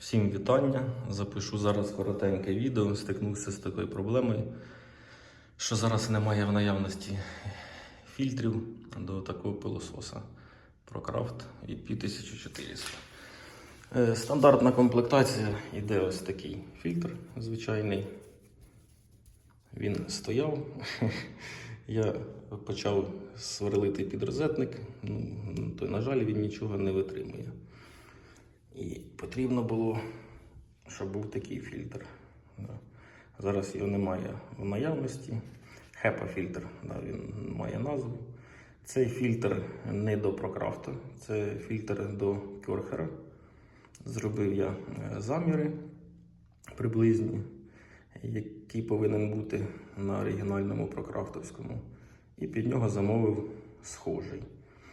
Всім вітання. Запишу зараз коротеньке відео. Стикнувся з такою проблемою, що зараз немає в наявності фільтрів до такого пилососа ProCraft від 5400. Е, Стандартна комплектація йде ось такий фільтр звичайний. Він стояв. Я почав сверлити під розетник, ну, то, на жаль, він нічого не витримує. І потрібно було, щоб був такий фільтр. Да. Зараз його немає в наявності. HEPA фільтр, да, він має назву. Цей фільтр не до прокрафта, це фільтр до Кьорхера. Зробив я е, заміри приблизні, який повинен бути на оригінальному прокрафтовському. І під нього замовив схожий.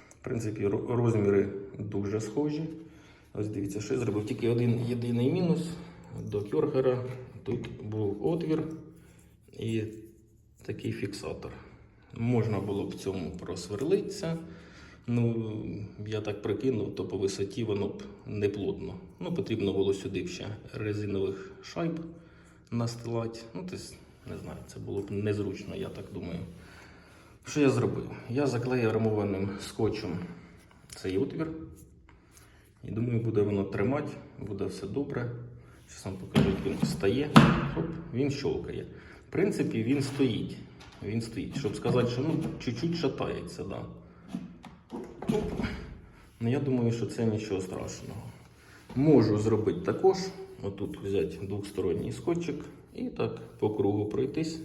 В принципі, розміри дуже схожі. Ось дивіться, що я зробив. Тільки один єдиний мінус до кьорхера. Тут був отвір і такий фіксатор. Можна було б в цьому просверлитися. Ну, я так прикинув, то по висоті воно б не плотно. Ну, потрібно було сюди ще резинових шайб настилати. Ну, тобто, не знаю, це було б незручно, я так думаю. Що я зробив? Я заклеїв армованим скотчем цей отвір. І думаю, буде воно тримати, буде все добре. Зараз вам покажу, як він встає. Хоп, він щолкає. В принципі, він стоїть. Він стоїть. Щоб сказати, що ну, чуть-чуть шатається, да. Оп. Ну, я думаю, що це нічого страшного. Можу зробити також. Отут взяти двосторонній скотчик і так по кругу пройтись,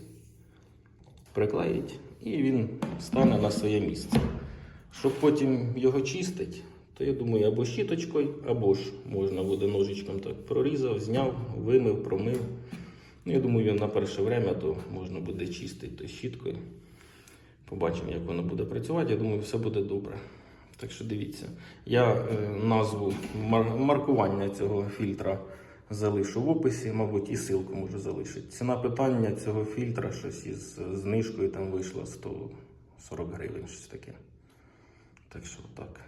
приклеїть, і він стане на своє місце. Щоб потім його чистити, то я думаю, або щіточкою, або ж можна буде ножичком так прорізав, зняв, вимив, промив. Ну, я думаю, на перше время то можна буде чистити то щіткою. Побачимо, як воно буде працювати. Я думаю, все буде добре. Так що дивіться. Я е, назву мар- маркування цього фільтра залишу в описі, мабуть, і ссылку можу залишити. Ціна питання цього фільтра щось із знижкою там вийшло 140 гривень, щось таке. Так що так.